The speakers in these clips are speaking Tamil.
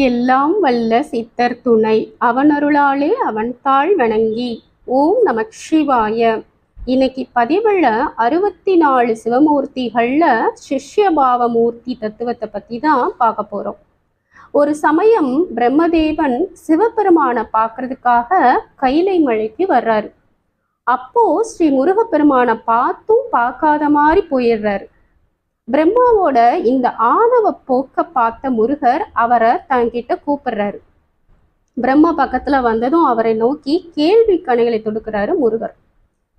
எல்லாம் வல்ல சித்தர் துணை. அவனருளாலே அவன் தாழ் வணங்கி ஓம் நமக் சிவாய இன்னைக்கு பதிவில் அறுபத்தி நாலு சிவமூர்த்திகள்ல சிஷ்யபாவ மூர்த்தி தத்துவத்தை பற்றி தான் பார்க்க போகிறோம் ஒரு சமயம் பிரம்மதேவன் சிவபெருமானை பார்க்கறதுக்காக கைலை மலைக்கு வர்றாரு. அப்போ ஸ்ரீ முருகப்பெருமானை பார்த்தும் பார்க்காத மாதிரி போயிடுறாரு. பிரம்மாவோட இந்த ஆணவ போக்க பார்த்த முருகர் அவரை தன்கிட்ட கூப்பிடுறாரு. பிரம்மா பக்கத்துல வந்ததும் அவரை நோக்கி கேள்வி கணைகளை தொடுக்கிறாரு முருகர்.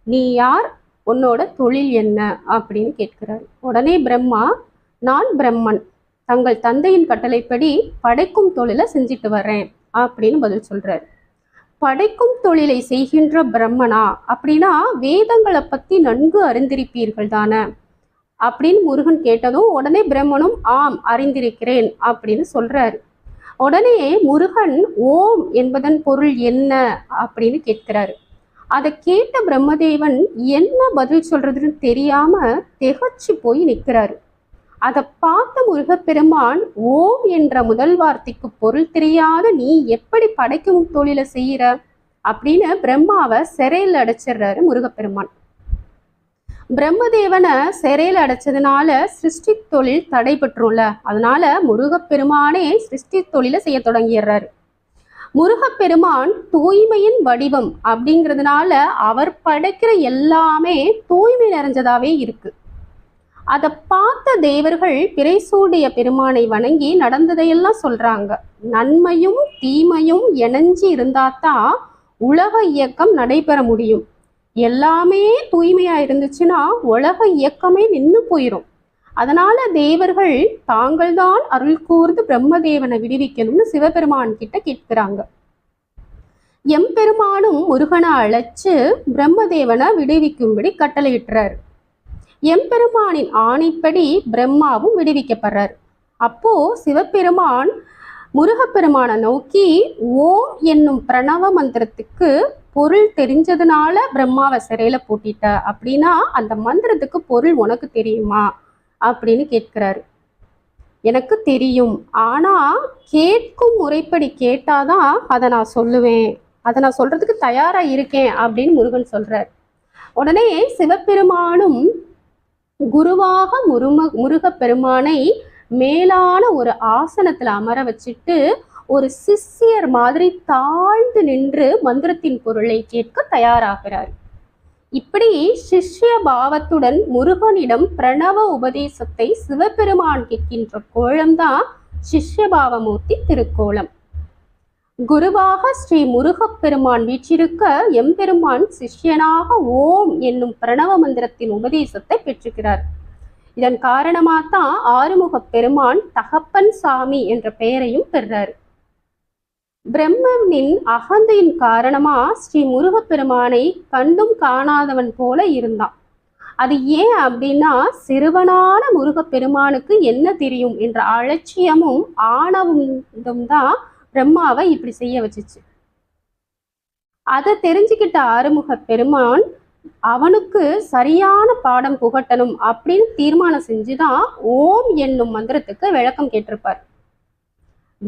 நீ யார்? உன்னோட தொழில் என்ன? அப்படின்னு கேட்கிறாரு. உடனே பிரம்மா நான் பிரம்மன். தங்கள் தந்தையின் கட்டளைப்படி படைக்கும் தொழிலை செஞ்சுட்டு வர்றேன் அப்படின்னு பதில் சொல்றாரு. படைக்கும் தொழிலை செய்கின்ற பிரம்மனா? அப்படின்னா வேதங்களை பத்தி நன்கு அறிந்திருப்பீர்கள் தானே அப்படின்னு முருகன் கேட்டதும் உடனே பிரம்மனும் ஆம் அறிந்திருக்கிறேன் அப்படின்னு சொல்றாரு. உடனே முருகன் ஓம் என்பதன் பொருள் என்ன? அப்படின்னு கேட்கிறாரு. அதை கேட்ட பிரம்மதேவன் என்ன பதில் சொல்றதுன்னு தெரியாம திகச்சு போய் நிற்கிறாரு அதை பார்த்த முருகப்பெருமான் ஓம் என்ற முதல் வார்த்தைக்கு பொருள் தெரியாத நீ எப்படி படைக்கும் தொழிலை செய்யற அப்படின்னு பிரம்மாவை சிறையில் அடைச்சிடுறாரு முருகப்பெருமான். பிரம்மதேவனை சிறையில் அடைச்சதுனால சிருஷ்டி தொழில் தடைபெற்றும்ல அதனால முருகப்பெருமானே சிருஷ்டி தொழிலை செய்ய தொடங்கிடுறாரு. முருகப்பெருமான் தூய்மையின் வடிவம் அப்படிங்கிறதுனால அவர் படைக்கிற எல்லாமே தூய்மை நிறைஞ்சதாவே இருக்கு. அதை பார்த்த தேவர்கள் பிறைசூடிய பெருமானை வணங்கி நடந்ததையெல்லாம் சொல்றாங்க. நன்மையும் தீமையும் இணைஞ்சு இருந்தாதான் உலக இயக்கம் நடைபெற முடியும். எல்லாமே தூய்மையாக இருந்துச்சுன்னா உலக இயக்கமே நின்று போயிடும் அதனால தேவர்கள் தாங்கள்தான் அருள் கூர்ந்து பிரம்மதேவனை விடுவிக்கணும்னு சிவபெருமான் கிட்ட கேட்கிறாங்க. எம்பெருமானும் முருகனை அழைச்சு பிரம்மதேவனை விடுவிக்கும்படி கட்டளையிட்டுறாரு. எம்பெருமானின் ஆணைப்படி பிரம்மாவும் விடுவிக்கப்படுறார். அப்போ சிவபெருமான் முருகப்பெருமானை நோக்கி ஓம் என்னும் பிரணவ மந்திரத்துக்கு பொருள் தெரிஞ்சதுனால பிரம்மாவை சிறையில பூட்டிட்ட. அப்படின்னா அந்த மந்திரத்துக்கு பொருள் உனக்கு தெரியுமா? அப்படின்னு கேட்கிறாரு. எனக்கு தெரியும். ஆனா கேட்கும் முறைப்படி கேட்டாதான் அதை நான் சொல்லுவேன். அதை நான் சொல்றதுக்கு தயாரா இருக்கேன் அப்படின்னு முருகன் சொல்றார். உடனே சிவபெருமானும் குருவாக முரும முருகப்பெருமானை மேலான ஒரு ஆசனத்துல அமர வச்சுட்டு ஒரு சிஷ்யர் மாதிரி தாழ்ந்து நின்று மந்திரத்தின் பொருளை கேட்க தயாராகிறார். இப்படி சிஷ்ய பாவத்துடன் முருகனிடம் பிரணவ உபதேசத்தை சிவபெருமான் கேட்கின்ற கோலம்தான் சிஷ்யபாவமூர்த்தி திருக்கோலம். குருவாக ஸ்ரீ முருகப்பெருமான் வீற்றிருக்க எம்பெருமான் சிஷ்யனாக ஓம் என்னும் பிரணவ மந்திரத்தின் உபதேசத்தை பெற்றுக்கிறார். இதன் காரணமாத்தான் ஆறுமுக பெருமான் தகப்பன் சாமி என்ற பெயரையும் பெறார் பிரம்மனின் அகந்தையின் காரணமா ஸ்ரீ முருகப்பெருமானை கண்டும் காணாதவன் போல இருந்தான். அது ஏன் அப்படின்னா சிறுவனான முருகப்பெருமானுக்கு என்ன தெரியும் என்ற அலட்சியமும் ஆணவம் தான் பிரம்மாவை இப்படி செய்ய வச்சுச்சு. அதை தெரிஞ்சுக்கிட்ட ஆறுமுக பெருமான் அவனுக்கு சரியான பாடம் புகட்டணும் அப்படின்னு தீர்மானம் செஞ்சுதான் ஓம் என்னும் மந்திரத்துக்கு விளக்கம் கேட்டிருப்பார்.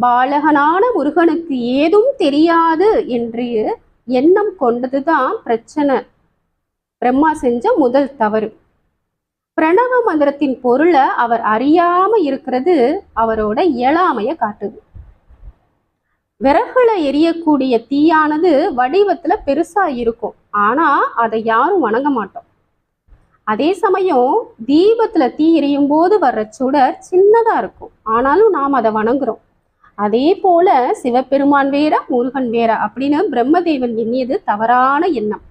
பாலகனான முருகனுக்கு ஏதும் தெரியாது என்று எண்ணம் கொண்டதுதான் பிரச்சனை. பிரம்மா செஞ்ச முதல் தவறு. பிரணவ மந்திரத்தின் பொருளை அவர் அறியாம இருக்கிறது அவரோட இயலாமைய காட்டுது. விறகுல எரியக்கூடிய தீயானது வடிவத்துல பெருசா இருக்கும். ஆனா அதை யாரும் வணங்க மாட்டோம். அதே சமயம் தீபத்துல தீ எரியும் போது வர்ற சுடர் சின்னதா இருக்கும். ஆனாலும் நாம் அதை வணங்குறோம். அதே போல சிவபெருமான் வேற முருகன் வேற அப்படின்னு பிரம்மதேவன் எண்ணியது தவறான எண்ணம்.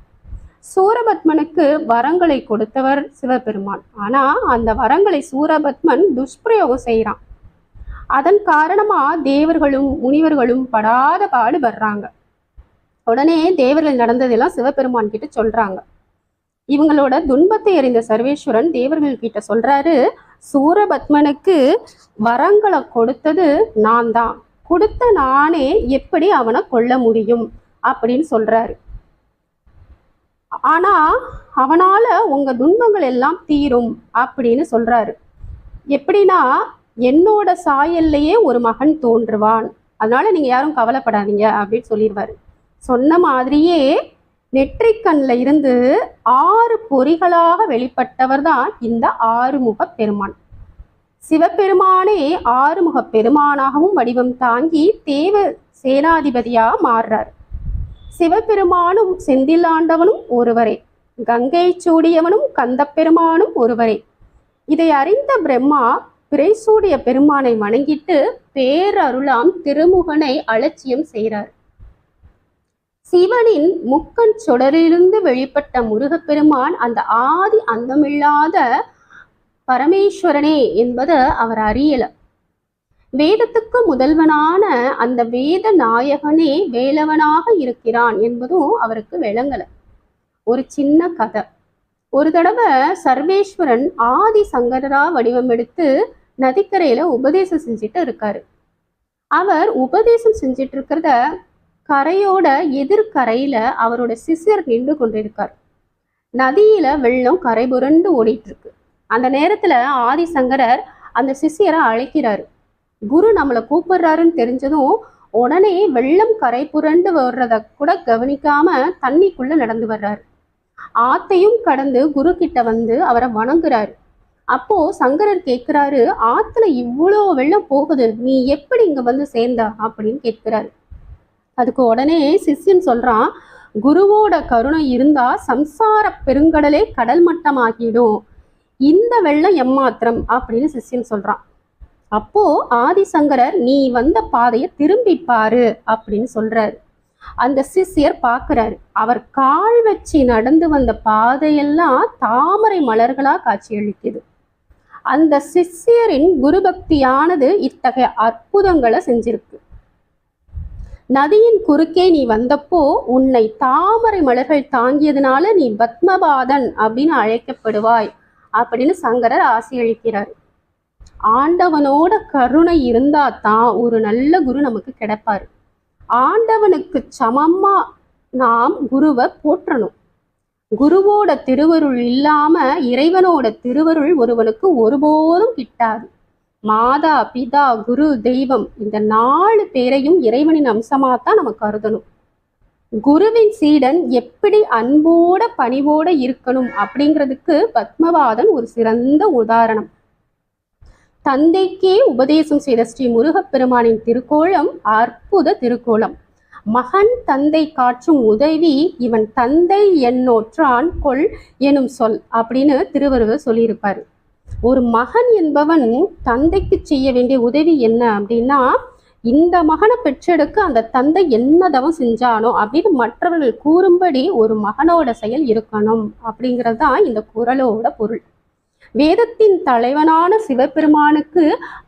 சூரபத்மனுக்கு வரங்களை கொடுத்தவர் சிவபெருமான். ஆனா அந்த வரங்களை சூரபத்மன் துஷ்பிரயோகம் செய்யறான் அதன் காரணமா தேவர்களும் முனிவர்களும் படாத பாடு வர்றாங்க உடனே தேவர்கள் நடந்ததெல்லாம் சிவபெருமான் கிட்ட சொல்றாங்க. இவங்களோட துன்பத்தை அறிந்த சர்வேஸ்வரன் தேவர்கள் கிட்ட சொல்றாரு சூரபத்மனுக்கு வரங்களை கொடுத்தது நான் தான் கொடுத்த நானே எப்படி அவனை கொல்ல முடியும் அப்படின்னு சொல்றாரு. ஆனா அவனால உங்க துன்பங்கள் எல்லாம் தீரும் அப்படின்னு சொல்றாரு. எப்படின்னா என்னோட சாயல்லையே ஒரு மகன் தோன்றுவான். அதனால நீங்க யாரும் கவலைப்படாதீங்க அப்படின்னு சொல்லிடுவாரு. சொன்ன மாதிரியே நெற்றிக்கண்ணில் இருந்து ஆறு பொறிகளாக வெளிப்பட்டவர் தான் இந்த ஆறுமுக பெருமான். சிவபெருமானே ஆறுமுக பெருமானாகவும் வடிவம் தாங்கி தேவ சேனாதிபதியாக மாறுறார். சிவபெருமானும் செந்திலாண்டவனும் ஒருவரே. கங்கை சூடியவனும் கந்தப்பெருமானும் ஒருவரே. இதை அறிந்த பிரம்மா பிறைசூடிய பெருமானை வணங்கிட்டு பேரருளாம் திருமுகனை அலட்சியம் செய்கிறார். சிவனின் முக்கன் சுடரிலிருந்து வெளிப்பட்ட முருகப்பெருமான் அந்த ஆதி அந்தமில்லாத பரமேஸ்வரனே என்பது அவர் அறியல. வேதத்துக்கு முதல்வனான அந்த வேத நாயகனே வேலவனாக இருக்கிறான் என்பதும் அவருக்கு விளங்கல. ஒரு சின்ன கதை. ஒரு தடவை சர்வேஸ்வரன் ஆதி சங்கரரா வடிவம் எடுத்து நதிக்கரையில உபதேசம் செஞ்சுட்டு இருக்காரு. அவர் உபதேசம் செஞ்சுட்டு இருக்கிறத கரையோட எதிர்கரையில அவரோட சிசியர் நின்று கொண்டிருக்கார். நதியில வெள்ளம் கரை புரண்டு ஓடிட்டு இருக்கு அந்த நேரத்துல ஆதிசங்கரர் அந்த சிசியரை அழைக்கிறாரு. குரு நம்மளை கூப்பிடுறாருன்னு தெரிஞ்சதும் உடனே வெள்ளம் கரை புரண்டு வர்றத கூட கவனிக்காம தண்ணிக்குள்ள நடந்து வர்றாரு. ஆத்தையும் கடந்து குரு கிட்ட வந்து அவரை வணங்குறாரு. அப்போ சங்கரர் கேட்கிறாரு ஆத்துல இவ்வளோ வெள்ளம் போகுது நீ எப்படி இங்க வந்து சேர்ந்தா? அப்படின்னு கேட்கிறாரு அதுக்கு உடனே சிஷ்யன் சொல்றான் குருவோட கருணை இருந்தா சம்சார பெருங்கடலே கடல் மட்டமாகிடும் இந்த வெள்ளம் எம்மாத்திரம் அப்படின்னு சிஷ்யன் சொல்றான். அப்போ ஆதிசங்கரர் நீ வந்த பாதையை திரும்பி பாரு அப்படின்னு சொல்றாரு. அந்த சிஷ்யர் பார்க்கறாரு. அவர் கால் வச்சு நடந்து வந்த பாதையெல்லாம் தாமரை மலர்களா காட்சியளிக்குது. அந்த சிஷ்யரின் குருபக்தியானது இத்தகைய அற்புதங்களை செஞ்சிருக்கு. நதியின் குறுக்கே நீ வந்தப்போ உன்னை தாமரை மலர்கள் தாங்கியதுனால நீ பத்மபாதன் அப்படின்னு அழைக்கப்படுவாய் அப்படின்னு சங்கரர் ஆசையளிக்கிறார். ஆண்டவனோட கருணை இருந்தா தான் ஒரு நல்ல குரு நமக்கு கிடைப்பார். ஆண்டவனுக்கு சமமா நாம் குருவை போற்றணும். குருவோட திருவருள் இல்லாம இறைவனோட திருவருள் ஒருவனுக்கு ஒருபோதும் கிட்டாது. மாதா பிதா குரு தெய்வம் இந்த நாலு பேரையும் இறைவனின் அம்சமாக தான் நம்ம கருதணும். குருவின் சீடன் எப்படி அன்போட பணிவோட இருக்கணும் அப்படிங்கிறதுக்கு பத்மவாதன் ஒரு சிறந்த உதாரணம். தந்தைக்கே உபதேசம் செய்த ஸ்ரீ முருகப்பெருமானின் திருக்கோலம் அற்புத திருக்கோலம் மகன் தந்தை காற்றும் உதவி இவன் தந்தை என்னோற்றான் கொள் எனும் சொல் அப்படின்னு திருவருவர் சொல்லியிருப்பாரு. ஒரு மகன் என்பவன் தந்தைக்கு செய்ய வேண்டிய உதவி என்ன அப்படின்னா இந்த மகனை பெற்றெடுக்க அந்த தந்தை என்ன தவம் செஞ்சானோ அப்படின்னு மற்றவர்கள் கூறும்படி ஒரு மகனோட செயல் இருக்கணும் அப்படிங்கிறது தான் இந்த குரலோட பொருள். வேதத்தின் தலைவனான சிவபெருமானுக்கு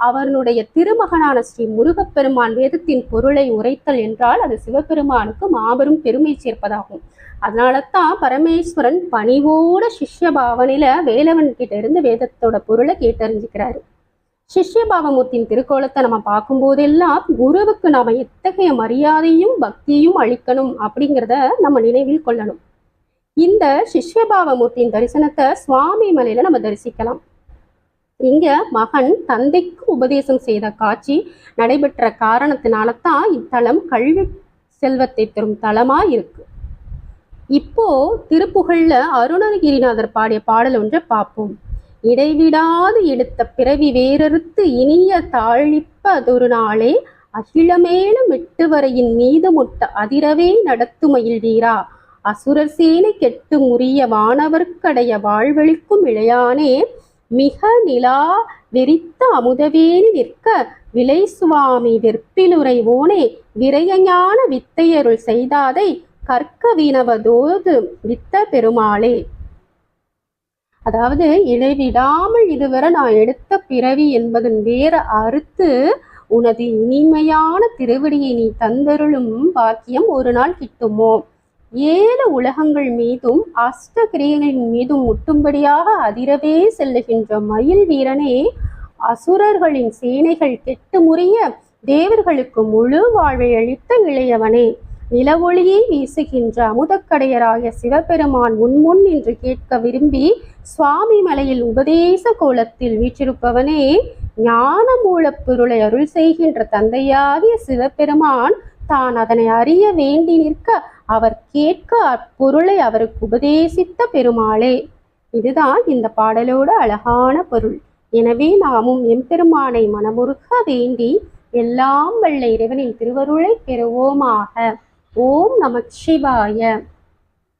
அவனுடைய திருமகனான ஸ்ரீ முருகப்பெருமான் வேதத்தின் பொருளை உரைத்தல் என்றால் அது சிவபெருமானுக்கு மாபெரும் பெருமை சேர்ப்பதாகும். அதனால தான் பரமேஸ்வரன் பணிவோட சிஷ்ய பாவனையில வேலவன் கிட்ட இருந்து வேதத்தோட பொருளை கேட்டறிஞ்சுக்கிறாரு. சிஷ்ய பாவமூர்த்தியின் திருக்கோலத்தை நம்ம பார்க்கும்போதெல்லாம் குருவுக்கு நாம எத்தகைய மரியாதையும் பக்தியும் அளிக்கணும் அப்படிங்கிறத நம்ம நினைவில் கொள்ளணும். இந்த சிஷ்யபாவமூர்த்தியின் தரிசனத்தை சுவாமி மலையில நம்ம தரிசிக்கலாம். இங்க மகன் தந்தைக்கு உபதேசம் செய்த காட்சி நடைபெற்ற காரணத்தினால தான் இத்தலம் கல்வி செல்வத்தை தரும் தலமா இருக்கு. இப்போ திருப்புகழ்ல அருணகிரிநாதர் பாடிய பாடல் ஒன்றை பார்ப்போம். இடைவிடாது எடுத்த பிறவி வேறறுத்து இனிய தாழிப்பதொரு நாளே அகிலமேலும் எட்டுவரையின் மீது முட்ட அதிரவே நடத்துமையில் வீரா. அசுரர் சேனை கெட்டு முறிய வானவர்க்கடைய வாழ்வழிக்கும் இளையானே மிக நிலா வெறித்த அமுதவேணி நிற்க விலை சுவாமி வெற்பிலுரைவோனே விரையஞான வித்தையருள் செய்தாதை கற்க வினவதோது வித்த பெருமாளே. அதாவது இடைவிடாமல் இதுவரை நான் எடுத்த பிறவி என்பதன் வேற அறுத்து உனது இனிமையான திருவடியை நீ தந்தருளும் பாக்கியம் ஒரு நாள் கிட்டுமோ? ஏழு உலகங்கள் மீதும் அஷ்ட கிரியைகளின் மீதும் முட்டும்படியாக அதிரவே செல்லுகின்ற மயில் வீரனே அசுரர்களின் சேனைகள் கெட்டு முறிய தேவர்களுக்கு முழு வாழ்வை அளித்த இளையவனே நிலவொளியை வீசுகின்ற அமுதக்கடையராய சிவபெருமான் உன்முன் என்று கேட்க விரும்பி சுவாமி மலையில் உபதேச கோலத்தில் வீற்றிருப்பவனே ஞான மூலப்பொருளை அருள் செய்கின்ற தந்தையாகிய சிவபெருமான் தான் அதனை அறிய வேண்டி நிற்க அவர் கேட்க அப்பொருளை அவருக்கு உபதேசித்த பெருமாளே. இதுதான் இந்த பாடலோட அழகான பொருள். எனவே நாமும் எம்பெருமானை மனமுருக வேண்டி எல்லாம் வல்ல இறைவனின் திருவருளை பெறுவோமாக. ஓம் நமச்சிவாய.